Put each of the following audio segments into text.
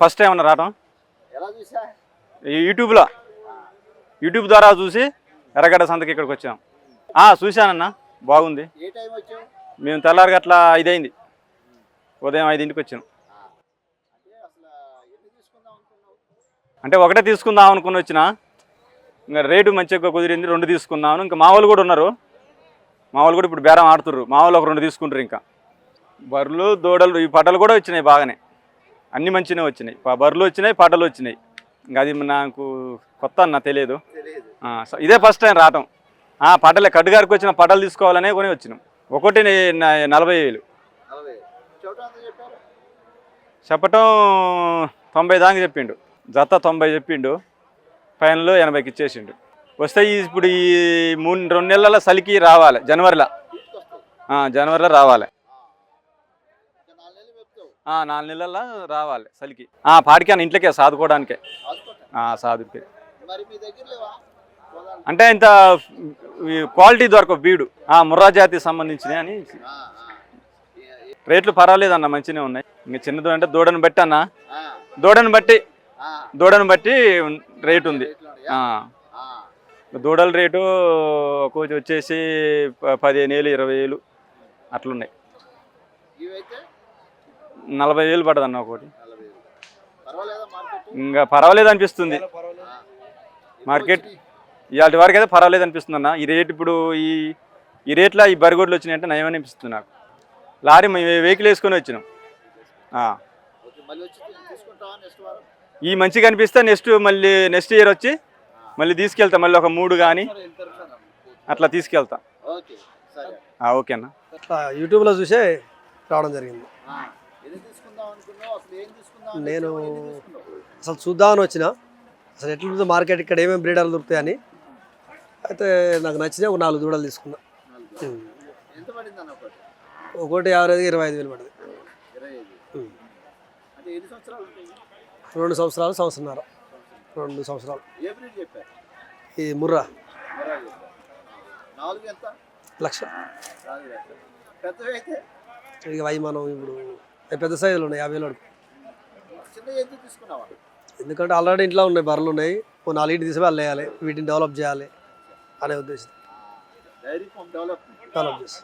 First time అన్న రావడం యూట్యూబ్లో యూట్యూబ్ ద్వారా చూసి ఎర్రగడ్డ సంతకి ఇక్కడికి వచ్చాం. ఆ, చూశానన్న. బాగుంది. మేము తెల్లారి గట్ల ఐదైంది. ఉదయం ఐదింటికి వచ్చాం అంటే ఒకటే తీసుకుందాం అనుకుని వచ్చిన ఇంకా రేటు మంచిగా కుదిరింది రెండు తీసుకున్నాను ఇంకా మా వాళ్ళు కూడా ఉన్నారు. మా వాళ్ళు కూడా ఇప్పుడు బేరం ఆడుతుర్రు. మా వాళ్ళు ఒక రెండు తీసుకుంటారు ఇంకా. బర్రెలు దూడలు ఈ పడ్డలు కూడా వచ్చినాయి బాగానే. అన్ని మంచిగా వచ్చినాయి. బర్రెలు వచ్చినాయి పడ్డలు వచ్చినాయి. ఇంకా అది నాకు కొత్త అన్న తెలియదు. ఇదే ఫస్ట్ టైం రావటం. ఆ, పడ్డలే కడ్డుగారికి వచ్చిన పడ్డలు తీసుకోవాలనే కొని వచ్చినాం. ఒకటి నలభై వేలు. చెప్పటం తొంభై దాకా చెప్పిండు. జత తొంభై చెప్పిండు. ఫైనల్ ఎనభైకి ఇచ్చేసిండు. వస్తే ఇప్పుడు ఈ మూడు రెండు నెలల చలికి రావాలి జనవరిలో. జనవరిలో రావాలి ఇంకా నాలుగు నెలలు చెప్తావు ఆ, నాలుగు నెలల్లో రావాలి చలికి ఆ, పాడికి అని ఇంట్లోకే సాదుకోవడానికే. సాదుకి. అంటే ఇంత క్వాలిటీ దొరకవు బీడు. ఆ ముర్రా జాతికి సంబంధించినవి అని. రేట్లు పర్వాలేదన్న మంచిగానే ఉన్నాయి. ఇంకా చిన్నది అంటే దూడని బట్టి అన్న. దూడని బట్టి. దూడని బట్టి రేట్ ఉంది. దూడల రేటు కొంచెం వచ్చేసి పదిహేను వేలు ఇరవై వేలు అట్లున్నాయి. నలభై వేలు పడదన్న ఒకటి. ఇంకా పర్వాలేదు అనిపిస్తుంది. మార్కెట్ ఇవాటి వరకు అయితే పర్వాలేదు అనిపిస్తుంది అన్న. ఈ రేట్ ఇప్పుడు ఈ ఈ రేట్లో ఈ బరిగొడ్లు వచ్చినాయంటే నయం అనిపిస్తుంది నాకు. లారీ మేము వెహికల్ వేసుకొని వచ్చినాం. ఆ. ఓకే, మళ్ళీ వచ్చి తీసుకుంటావా నెక్స్ట్ వారం? ఈ మంచిగా అనిపిస్తే నెక్స్ట్ మళ్ళీ నెక్స్ట్ ఇయర్ వచ్చి మళ్ళీ తీసుకెళ్తా. మళ్ళీ ఒక మూడు కానీ అట్లా తీసుకెళ్తా. ఓకే సరే. ఆ, ఓకే అన్న. అట్లా యూట్యూబ్లో చూసే రావడం జరిగింది ఆ, ఎన్ని తీసుకుందాం అనుకున్నావు అసలు ఏం తీసుకుందాం అని నేను-? అసలు చూద్దామని వచ్చిన. అసలు ఎట్లుందో మార్కెట్ ఇక్కడ ఏమేమి బ్రీడర్లు దొరుకుతాయని. అయితే నాకు నచ్చినాయి ఒక నాలుగు దూడలు తీసుకున్నా. ఒకటి? యావరేజ్ ఇరవై ఐదు వేలు పడింది. రెండు సంవత్సరాలు సంవత్సరంన్నర. రెండు సంవత్సరాలు. ఈ ముర్రా. లక్ష. ఇక అవి మనం ఇప్పుడు పెద్ద సైజులు ఉన్నాయి? యాభై వేలు ఎందుకంటే ఆల్రెడీ ఇంట్లో ఉన్నాయి బర్రెలు ఉన్నాయి. ఓ నాలుగింటి తీసి వాళ్ళు వేయాలి వీటిని డెవలప్ చేయాలి అనే ఉద్దేశం డెవలప్ చేసి?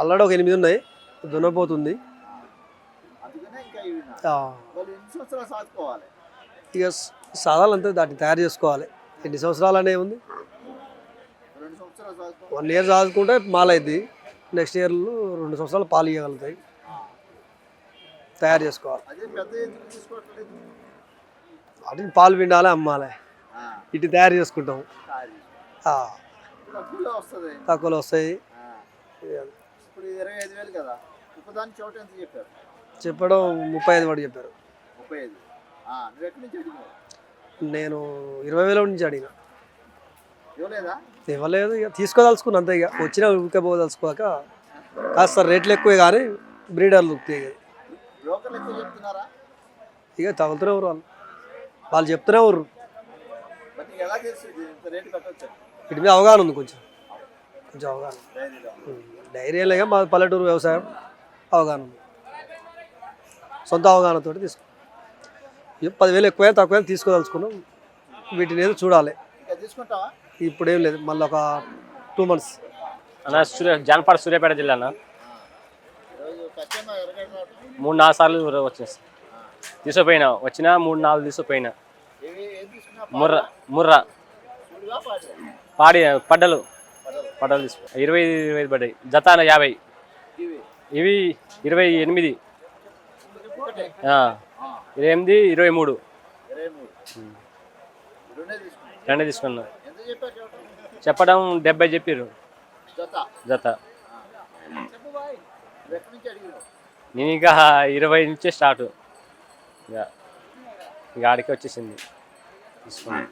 ఆల్రెడీ ఒక ఎనిమిది ఉన్నాయి. దున్నపోతుంది. ఇంకా సాధాలంతా దాన్ని తయారు చేసుకోవాలి. ఎన్ని సంవత్సరాలు అనే ఉంది? వన్ ఇయర్ చదువుకుంటే మాల అయింది నెక్స్ట్ ఇయర్లో రెండు సంవత్సరాలు పాలు ఇవ్వగలుగుతాయి తయారు చేసుకోవాలి. వాటిని పాలు పిండాలి అమ్మాలి. ఇటు తయారు చేసుకుంటాం. తక్కువలో వస్తాయి. ఆ, ఇప్పుడు ఇరవై ఐదు వేలు కదా. ఉపదాని చోట ఎంత చెప్పారు? చెప్పడం ముప్పై ఐదు వాడు చెప్పారు. నేను ఇరవై వేల నుంచి అడిగిన. ఇవ్వలేదా? ఇక తీసుకోదలుచుకున్నా అంతే ఇక. వచ్చిన ఉరికపోదలుచుకోక కాస్త రేట్లు ఎక్కువే కానీ బ్రీడర్లు ఉక్తాయి ఇక. బ్రోకర్లు ఎక్కువ చెప్తున్నారా? ఇక తగులుతూనే ఊరు వాళ్ళు. వాళ్ళు చెప్తూనే ఊరు వీటి మీద అవగాహన ఉంది కొంచెం. కొంచెం అవగాహన డైరీ మా పల్లెటూరు వ్యవసాయం అవగాహన ఉంది. సొంత అవగాహనతో ఇక పదివేలు ఎక్కువ తక్కువ తీసుకోదలుచుకున్నాం. వీటిని ఏదో చూడాలి. తీసుకుంటావా? ఇప్పుడు ఏం లేదు మళ్ళీ ఒక టూ మంత్స్. అన్న సూర్య జానపాడ సూర్యాపేట జిల్లా అన్న. మూడు నాలుగు సార్లు వచ్చేసి. తీసుకుపోయినా వచ్చినా మూడు నాలుగు తీసుకుపోయినా. ముర్ర ముర్ర. పాడు పాడి పడ్డలు. పడ్డలు తీసుకు ఇరవై ఇరవై ఐదు పడ్డాయి. జత అన్న యాభై. ఇవి ఇవి ఇరవై ఎనిమిది. ఇరవై ఎనిమిది ఇరవై మూడు. ఇరవై మూడు. రెండే తీసుకున్నా. చెప్పడం డెబ్బై చెప్పారు జత. నేను ఇంకా ఇరవై నుంచే స్టార్ట్. ఇక ఆడికి వచ్చేసింది. తీసుకున్నాను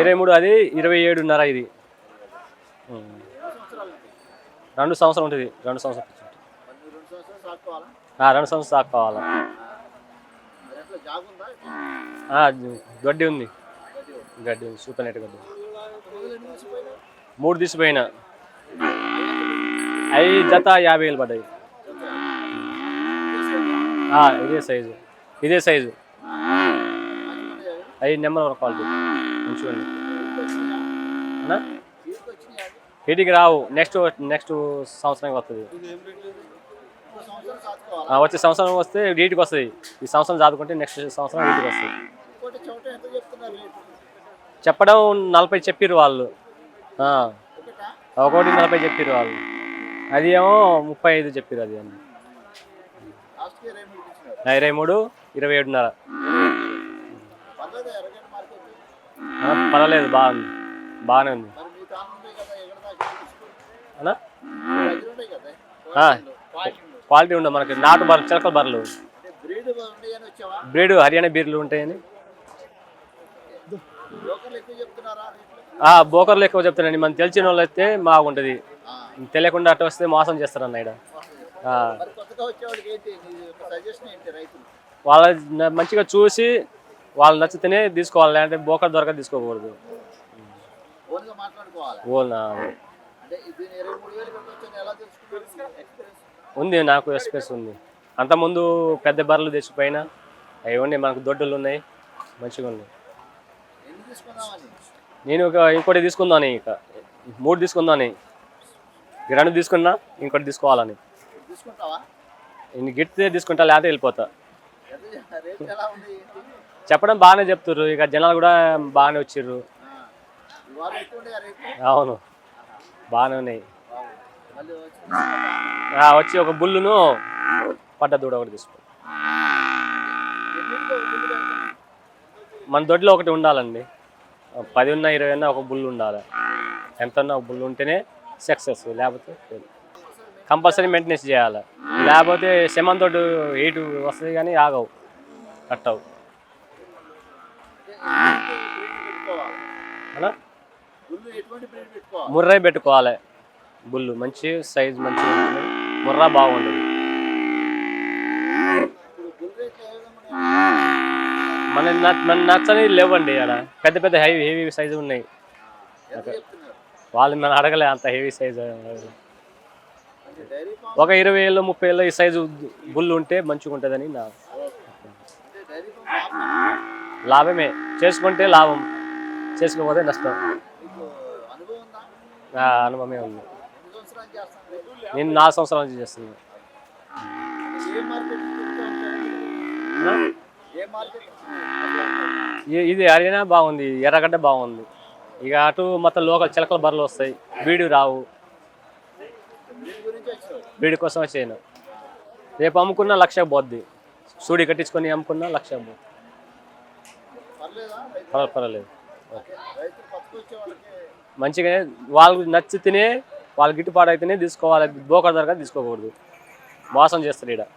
ఇరవై మూడు అది ఇరవై ఏడున్నర ఇది. రెండు సంవత్సరం ఉంటుంది. రెండు సంవత్సరం రెండు సంవత్సరం దాకా కావాలా జాగ్ ఉందా. గడ్డి ఉంది గడ్డి నెట్ గడ్డి. మొదలు మూడు తీసిపోయినా. అవి జత యాభై వేలు పడ్డాయి. ఇదే సైజు. ఇదే సైజు. అవి. నెంబర్ ఒక క్వాలిటీ. ఉంచుకోండి వీటికి రావు. నెక్స్ట్ నెక్స్ట్ సంవత్సరానికి వస్తుంది. వచ్చే సంవత్సరం వస్తే వీటికి వస్తుంది. ఈ సంవత్సరం చదువుకుంటే నెక్స్ట్ సంవత్సరం వీటికి వస్తుంది. చెప్పడం నలభై చెప్పిర్రు వాళ్ళు. ఒకటా? నలభై చెప్పిర్రు వాళ్ళు. అది ఏమో ముప్పై ఐదు చెప్పిర్రు అది అని ఇరవై మూడు ఇరవై ఏడున్నర. పర్వాలేదు బాగుంది. బాగానే ఉంది. క్వాలిటీ ఉండదు మనకి నాటు బర్రెలు చిలకల బర్రెలు. బ్రీడ్ హర్యానా బీర్లు ఉంటాయని లోకల్ ఎక్కువ చెప్తున్నారా రేట్లు ఆ బోకర్లు ఎక్కువ చెప్తానండి. మనం తెలిసిన వాళ్ళు అయితే బాగుంటుంది తెలియకుండా అటు వస్తే మోసం చేస్తారన్న ఇక్కడ ఈడ వాళ్ళ మంచిగా చూసి వాళ్ళు నచ్చితేనే తీసుకోవాలి. లేదంటే బోకర్ దొరక తీసుకోకూడదు. ఓనా ఉంది నాకు ఎక్స్పీరియన్స్ ఉంది. అంతకుముందు పెద్ద బర్రెలు తెచ్చిపోయినా అవి ఉన్నాయి మనకు దొడ్డులు ఉన్నాయి. మంచిగా ఉన్నాయి నేను ఒక ఇంకోటి తీసుకుందాని ఇక మూడు తీసుకుందాని. రెండు తీసుకున్నా ఇంకోటి తీసుకోవాలని. తీసుకుంటావా ఇన్ని తీసుకుంటా లేకపోతే వెళ్ళిపోతా. చెప్పడం బాగానే చెప్తుర్రు ఇక జనాలు కూడా బాగానే వచ్చిర్రు. అవును బాగానే ఉన్నాయి. వచ్చి ఒక బుల్లును పడ్డ దూడ ఒకటి తీసుకో. మన దొడ్లో ఒకటి ఉండాలండి. పది ఉన్నా ఇరవై ఉన్నా ఒక బుల్ ఉండాలి. ఎంత ఉన్నా ఒక బుల్ ఉంటేనే సక్సెస్ లేకపోతే కంపల్సరీ మెయింటెనెన్స్ చేయాలి. లేకపోతే సెమన్ తోటి ఎయిట్ వస్తుంది కానీ ఆగవు కట్టవు. అంటే పెట్టుకోవాలి ముర్రా పెట్టుకోవాలి. బుల్లు మంచి సైజ్ మంచిగా ముర్రా బాగుంటుంది ఇప్పుడు గుల్ రేట్లు ఏ విధంగా ఉన్నాయి? మన మన నచ్చని లేవండి ఆడ. పెద్ద పెద్ద హెవీ హెవీ సైజు ఉన్నాయి. వాళ్ళు మనం అడగలే అంత హెవీ సైజు. ఒక ఇరవై ఏళ్ళు ముప్పై ఏళ్ళు ఈ సైజు బుల్లు ఉంటే మంచిగా ఉంటుందని నా లాభమే. చేసుకుంటే లాభం. చేసుకోకపోతే నష్టం. నా అనుభవమే ఉంది. నేను నాలుగు సంవత్సరాల నుంచి చేస్తున్నాను ఇది హర్యానా బాగుంది ఎర్రగడ్డ బాగుంది. ఇక అటు మొత్తం లోకల్ చిలకల బర్రెలు వస్తాయి బీడు రావు. వీడి బీడి కోసం వచ్చాను రేపు అమ్ముకున్న లక్ష పోద్ది. సూడి కట్టించుకొని అమ్ముకున్నా లక్ష పోద్ది పర్వాలేదు వాళ్ళకి మంచిగా వాళ్ళకి నచ్చితేనే వాళ్ళకి గిట్టుబాటు అయితేనే తీసుకోవాలి బోకర్ ధరగా తీసుకోకూడదు. మోసం చేస్తారు ఇక్కడ